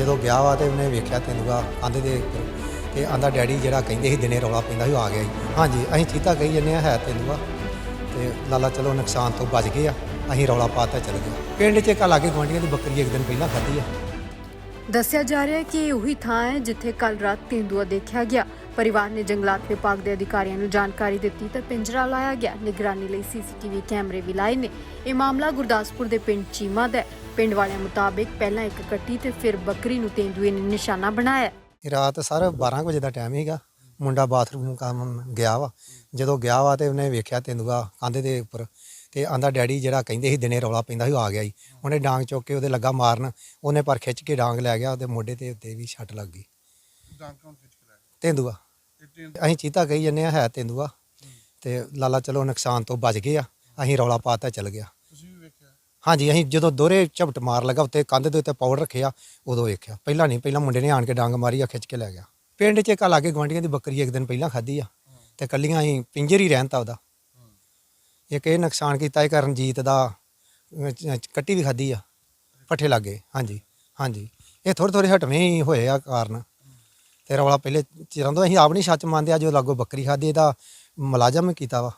ਜਦੋਂ ਗਿਆ ਵਾ ਤੇ ਉਹਨੇ ਵੇਖਿਆ ਤੇਂਦੂਆ ਕੰਧ ਦੇ ਤੇ ਆਂਦਾ ਡੈਡੀ ਜਿਹੜਾ ਕਹਿੰਦੇ ਸੀ ਦਿਨੇ ਰੌਲਾ ਪੈਂਦਾ ਸੀ, ਉਹ ਆ ਗਿਆ ਜੀ। ਹਾਂਜੀ, ਅਸੀਂ ਚੀਤਾ ਕਹੀ ਜੰਨੇ ਆ ਹੈ ਤੇਂਦੂਆ ਤੇ ਲਾਲਾ ਚਲੋ ਨੁਕਸਾਨ ਤੋਂ ਬਚ ਗਏ ਆ, ਅਸੀਂ ਰੌਲਾ ਪਾਤਾ ਚਲ ਗਏ। ਪਿੰਡ 'ਚ ਇੱਕ ਲਾਗੇ ਗੁਆਂਢੀਆਂ ਦੀ ਬੱਕਰੀ ਇੱਕ ਦਿਨ ਪਹਿਲਾਂ ਖਾਧੀ ਆ। ਦੱਸਿਆ ਜਾ ਰਿਹਾ ਹੈ ਕਿ ਇਹ ਉਹੀ ਥਾਂ ਹੈ ਜਿੱਥੇ ਕੱਲ ਰਾਤ ਤੇਂਦੂਆ ਦੇਖਿਆ ਗਿਆ। ਪਰਿਵਾਰ ਨੇ ਜੰਗਲਾਤ ਵਿਭਾਗ ਦੇ ਅਧਿਕਾਰੀਆਂ ਨੂੰ ਜਾਣਕਾਰੀ ਦਿੱਤੀ ਤਾਂ ਪਿੰਜਰਾ ਲਾਇਆ ਗਿਆ। ਨਿਗਰਾਨੀ ਲਈ ਸੀਸੀਟੀਵੀ ਕੈਮਰੇ ਵੀ ਲਾਏ ਨੇ। ਇਹ ਮਾਮਲਾ ਗੁਰਦਾਸਪੁਰ ਦੇ ਪਿੰਡ ਚੀਮਾ ਦਾ ਹੈ। ਪਿੰਡ ਵਾਲਿਆਂ ਮੁਤਾਬਿਕ ਪਹਿਲਾਂ ਇੱਕ ਕੱਟੀ ਤੇ ਫਿਰ ਬੱਕਰੀ ਨੂੰ ਤੇਂਦੂਏ ਨੇ ਨਿਸ਼ਾਨਾ ਬਣਾਇਆ। ਰਾਤ ਸਰ 12 ਕੁ ਵਜੇ ਦਾ ਟਾਈਮ ਸੀਗਾ। ਮੁੰਡਾ ਬਾਥਰੂਮ ਕੰਮ ਗਿਆ ਵਾ। ਜਦੋਂ ਗਿਆ ਵਾ ਤੇ ਉਹਨੇ ਵੇਖਿਆ ਤੇਂਦੂਆ ਕੰਧ ਦੇ ਉੱਪਰ ਤੇ ਆਂਦਾ, ਡੈਡੀ ਜਿਹੜਾ ਕਹਿੰਦੇ ਸੀ ਦਿਨੇ ਰੌਲਾ ਪੈਂਦਾ ਸੀ, ਉਹ ਆ ਗਿਆ ਜੀ। ਉਹਨੇ ਡਾਂਗ ਚੁੱਕ ਕੇ ਉਹਦੇ ਲੱਗਾ ਮਾਰਨ। ਉਹਨੇ ਪਰ ਖਿੱਚ ਕੇ ਡਾਂਗ ਲੈ ਗਿਆ ਉਹਦੇ ਮੋਢੇ ਤੇ ਉੱਤੇ ਵੀ ਛੱਟ ਲੱਗ ਗਈ। ਡਾਂਗ ਕੌਣ ਖਿੱਚ ਕੇ ਲੈ ਗਿਆ ਤੇਂਦੂਆ। ਤੇ ਟ੍ਰੇਨ ਅਸੀਂ ਚੀਤਾ ਕਹੀ ਜੰਨੇ ਆ ਹੈ ਤੇਂਦੂਆ। ਤੇ ਲਾਲਾ ਚਲੋ ਨੁਕਸਾਨ ਤੋਂ ਬਚ ਗਏ ਆ ਅਸੀਂ ਰੌਲਾ ਪਾਤਾ ਚਲ ਗਿਆ। ਤੁਸੀਂ ਵੀ ਵੇਖਿਆ? ਹਾਂਜੀ ਅਸੀਂ ਜਦੋਂ ਦੋਹਰੇ ਝਪਟ ਮਾਰ ਲੱਗਾ ਉੱਤੇ ਕੰਧ ਦੇ ਉੱਤੇ ਪਾਊਡਰ ਰੱਖਿਆ ਉਦੋਂ ਵੇਖਿਆ। ਪਹਿਲਾਂ ਨਹੀਂ ਪਹਿਲਾਂ ਮੁੰਡੇ ਨੇ ਆਣ ਕੇ ਡਾਂਗ ਮਾਰੀ ਆ ਖਿੱਚ ਕੇ ਲੈ ਗਿਆ। ਪਿੰਡ 'ਚ ਇੱਕ ਲਾਗੇ ਗੁਆਂਢੀਆਂ ਦੀ ਬੱਕਰੀ ਇੱਕ ਦਿਨ ਪਹਿਲਾਂ ਖਾਧੀ ਆ ਤੇ ਕੱਲੀਆਂ ਅਸੀਂ ਪਿੰਜਰ ਹੀ ਰਹਿਣ ਤਾ ਉਹਦਾ ਇੱਕ ਇਹ ਨੁਕਸਾਨ ਕੀਤਾ ਇਹ ਕਰਨਜੀਤ ਦਾ ਅਹ, ਚ- ਕੱਟੀ ਵੀ ਖਾਧੀ ਆ ਪੱਠੇ ਲੱਗੇ। ਹਾਂਜੀ ਹਾਂਜੀ। ਇਹ ਥੋੜੇ ਥੋੜੇ ਹਟਵੇਂ ਹੀ ਹੋਏ ਆ ਕਾਰਨ। ਤੇ ਰੌਲਾ ਪਹਿਲੇ ਚਿਰਾਂ ਤੋਂ ਅਸੀਂ ਆਪ ਨਹੀਂ ਸੱਚ ਮੰਨਦੇ ਆ ਜੋ ਲਾਗੋ ਬੱਕਰੀ ਖਾਧੀ ਇਹਦਾ ਮੁਲਾਜ਼ਮ ਕੀਤਾ ਵਾ।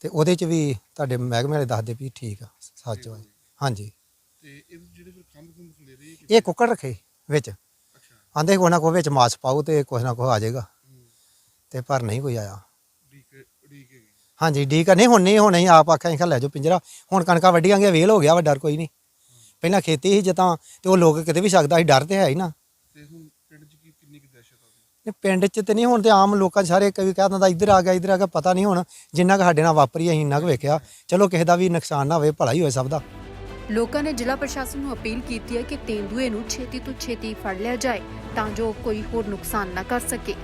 ਤੇ ਉਹਦੇ 'ਚ ਵੀ ਤੁਹਾਡੇ ਮਹਿਕਮੇ ਵਾਲੇ ਦੱਸਦੇ ਵੀ ਠੀਕ ਆ ਸੱਚ ਵਾ। ਹਾਂਜੀ। ਤੇ ਇਹ ਜਿਹੜੇ ਫਿਰ ਕੁੱਕੜ ਰੱਖੇ ਵਿੱਚ। ਆਂਦੇ ਕੋਈ ਨਾ ਕੋਈ ਵਿੱਚ ਮਾਸ ਪਾਓ ਤੇ ਕੁਛ ਨਾ ਕੁਛ ਆ ਜਾਏਗਾ। ਤੇ ਪਰ ਨਹੀਂ ਕੋਈ ਆਇਆ। ਹਾਂਜੀ ਠੀਕ ਆ। ਨਹੀਂ ਹੁਣ ਨਹੀਂ ਹੁਣ ਅਸੀਂ ਆਪ ਆਖਿਆ ਅਸੀਂ ਲੈ ਜਾਓ ਪਿੰਜਰਾ। ਹੁਣ ਕਣਕਾਂ ਵੱਢੀਆਂ ਗਿਆ ਵੇਲ ਹੋ ਗਿਆ ਵਾ ਡਰ ਕੋਈ ਨਹੀਂ। ਪਹਿਲਾਂ ਖੇਤੀ ਸੀ ਜਤਾਂ ਤੇ ਉਹ ਲੋਕ ਕਿਤੇ ਵੀ ਸਕਦਾ ਸੀ ਡਰ ਤੇ ਹੈ ਹੀ ਨਾ ਤੇ ਹੁਣ ਪਿੰਡ 'ਚ ਕੀ ਕਿੰਨੀ ਕੁ ਦਹਿਸ਼ਤ ਪਿੰਡ 'ਚ ਤੇ ਨਹੀਂ ਹੁਣ ਤੇ ਆਮ ਲੋਕਾਂ 'ਚ ਸਾਰੇ ਕਈ ਕਹਿ ਦਿੰਦਾ ਇੱਧਰ ਆ ਗਿਆ, ਇੱਧਰ ਆ ਗਿਆ, ਪਤਾ ਨਹੀਂ ਹੁਣ ਜਿੰਨਾ ਕੁ ਸਾਡੇ ਨਾਲ ਵਾਪਰੀ ਅਸੀਂ ਇੰਨਾ ਕੁ ਵੇਖਿਆ। ਚਲੋ ਕਿਸੇ ਦਾ ਵੀ ਨੁਕਸਾਨ ਨਾ ਹੋਵੇ, ਭਲਾ ਹੀ ਹੋਏ ਸਭ ਦਾ। ਲੋਕਾਂ ਨੇ ਜ਼ਿਲ੍ਹਾ ਪ੍ਰਸ਼ਾਸਨ ਨੂੰ ਅਪੀਲ ਕੀਤੀ ਹੈ ਕਿ ਤੇਂਦੂਏ ਨੂੰ ਛੇਤੀ ਤੋਂ ਛੇਤੀ ਫੜ ਲਿਆ ਜਾਏ ਤਾਂ ਜੋ ਕੋਈ ਹੋਰ ਨੁਕਸਾਨ ਨਾ ਕਰ ਸਕੇ।